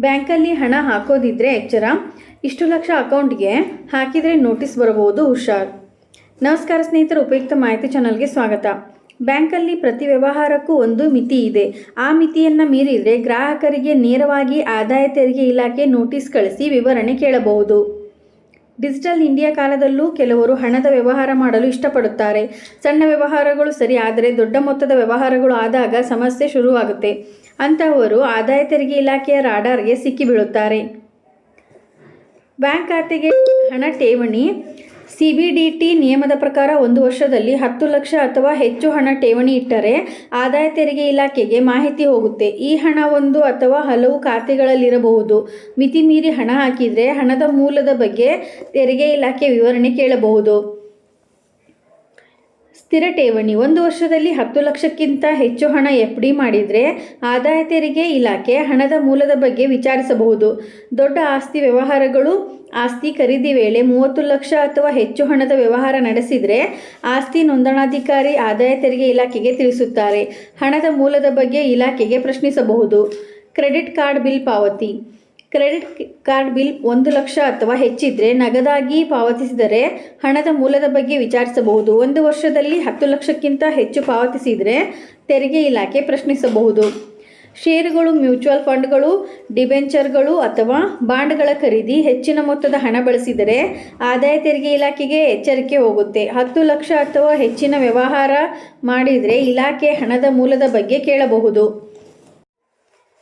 ಬ್ಯಾಂಕಲ್ಲಿ ಹಣ ಹಾಕೋದಿದ್ರೆ ಎಚ್ಚರ? ಇಷ್ಟು ಲಕ್ಷ ಅಕೌಂಟ್ಗೆ ಹಾಕಿದರೆ ನೋಟಿಸ್ ಬರಬಹುದು, ಹುಷಾರ್. ನಮಸ್ಕಾರ ಸ್ನೇಹಿತರು, ಉಪಯುಕ್ತ ಮಾಹಿತಿ ಚಾನಲ್ಗೆ ಸ್ವಾಗತ. ಬ್ಯಾಂಕಲ್ಲಿ ಪ್ರತಿ ವ್ಯವಹಾರಕ್ಕೂ ಒಂದು ಮಿತಿ ಇದೆ. ಆ ಮಿತಿಯನ್ನು ಮೀರಿದರೆ ಗ್ರಾಹಕರಿಗೆ ನೇರವಾಗಿ ಆದಾಯ ತೆರಿಗೆ ಇಲಾಖೆ ನೋಟಿಸ್ ಕಳಿಸಿ ವಿವರಣೆ ಕೇಳಬಹುದು. ಡಿಜಿಟಲ್ ಇಂಡಿಯಾ ಕಾಲದಲ್ಲೂ ಕೆಲವರು ಹಣದ ವ್ಯವಹಾರ ಮಾಡಲು ಇಷ್ಟಪಡುತ್ತಾರೆ. ಸಣ್ಣ ವ್ಯವಹಾರಗಳು ಸರಿ ಆದರೆ ದೊಡ್ಡ ಮೊತ್ತದ ವ್ಯವಹಾರಗಳು ಆದಾಗ ಸಮಸ್ಯೆ ಶುರುವಾಗುತ್ತೆ. ಅಂತಹವರು ಆದಾಯ ತೆರಿಗೆ ಇಲಾಖೆಯ ರಾಡಾರ್ಗೆ ಸಿಕ್ಕಿಬೀಳುತ್ತಾರೆ. ಬ್ಯಾಂಕ್ ಖಾತೆಗೆ ಹಣ ಠೇವಣಿ ಸಿ ಬಿ ಡಿ ಟಿ ನಿಯಮದ ಪ್ರಕಾರ ಒಂದು ವರ್ಷದಲ್ಲಿ ಹತ್ತು ಲಕ್ಷ ಅಥವಾ ಹೆಚ್ಚು ಹಣ ಠೇವಣಿ ಇಟ್ಟರೆ ಆದಾಯ ತೆರಿಗೆ ಇಲಾಖೆಗೆ ಮಾಹಿತಿ ಹೋಗುತ್ತೆ. ಈ ಹಣ ಒಂದು ಅಥವಾ ಹಲವು ಖಾತೆಗಳಲ್ಲಿರಬಹುದು. ಮಿತಿ ಮೀರಿ ಹಣ ಹಾಕಿದರೆ ಹಣದ ಮೂಲದ ಬಗ್ಗೆ ತೆರಿಗೆ ಇಲಾಖೆ ವಿವರಣೆ ಕೇಳಬಹುದು. ಸ್ಥಿರ ಠೇವಣಿ. ಒಂದು ವರ್ಷದಲ್ಲಿ ಹತ್ತು ಲಕ್ಷಕ್ಕಿಂತ ಹೆಚ್ಚು ಹಣ ಎಫ್ ಡಿ ಮಾಡಿದರೆ ಆದಾಯ ತೆರಿಗೆ ಇಲಾಖೆ ಹಣದ ಮೂಲದ ಬಗ್ಗೆ ವಿಚಾರಿಸಬಹುದು. ದೊಡ್ಡ ಆಸ್ತಿ ವ್ಯವಹಾರಗಳು ಆಸ್ತಿ ಖರೀದಿ ವೇಳೆ ಮೂವತ್ತು ಲಕ್ಷ ಅಥವಾ ಹೆಚ್ಚು ಹಣದ ವ್ಯವಹಾರ ನಡೆಸಿದರೆ ಆಸ್ತಿ ನೋಂದಣಾಧಿಕಾರಿ ಆದಾಯ ತೆರಿಗೆ ಇಲಾಖೆಗೆ ತಿಳಿಸುತ್ತಾರೆ. ಹಣದ ಮೂಲದ ಬಗ್ಗೆ ಇಲಾಖೆಗೆ ಪ್ರಶ್ನಿಸಬಹುದು. ಕ್ರೆಡಿಟ್ ಕಾರ್ಡ್ ಬಿಲ್ ಪಾವತಿ. ಕ್ರೆಡಿಟ್ ಕಾರ್ಡ್ ಬಿಲ್ ಒಂದು ಲಕ್ಷ ಅಥವಾ ಹೆಚ್ಚಿದ್ರೆ ನಗದಾಗಿ ಪಾವತಿಸಿದರೆ ಹಣದ ಮೂಲದ ಬಗ್ಗೆ ವಿಚಾರಿಸಬಹುದು. ಒಂದು ವರ್ಷದಲ್ಲಿ ಹತ್ತು ಲಕ್ಷಕ್ಕಿಂತ ಹೆಚ್ಚು ಪಾವತಿಸಿದರೆ ತೆರಿಗೆ ಇಲಾಖೆ ಪ್ರಶ್ನಿಸಬಹುದು. ಷೇರುಗಳು, ಮ್ಯೂಚುವಲ್ ಫಂಡ್ಗಳು, ಡಿಬೆಂಚರ್ಗಳು ಅಥವಾ ಬಾಂಡ್ಗಳ ಖರೀದಿ ಹೆಚ್ಚಿನ ಮೊತ್ತದ ಹಣ ಬಳಸಿದರೆ ಆದಾಯ ತೆರಿಗೆ ಇಲಾಖೆಗೆ ಎಚ್ಚರಿಕೆ ಹೋಗುತ್ತೆ. ಹತ್ತು ಲಕ್ಷ ಅಥವಾ ಹೆಚ್ಚಿನ ವ್ಯವಹಾರ ಮಾಡಿದರೆ ಇಲಾಖೆ ಹಣದ ಮೂಲದ ಬಗ್ಗೆ ಕೇಳಬಹುದು.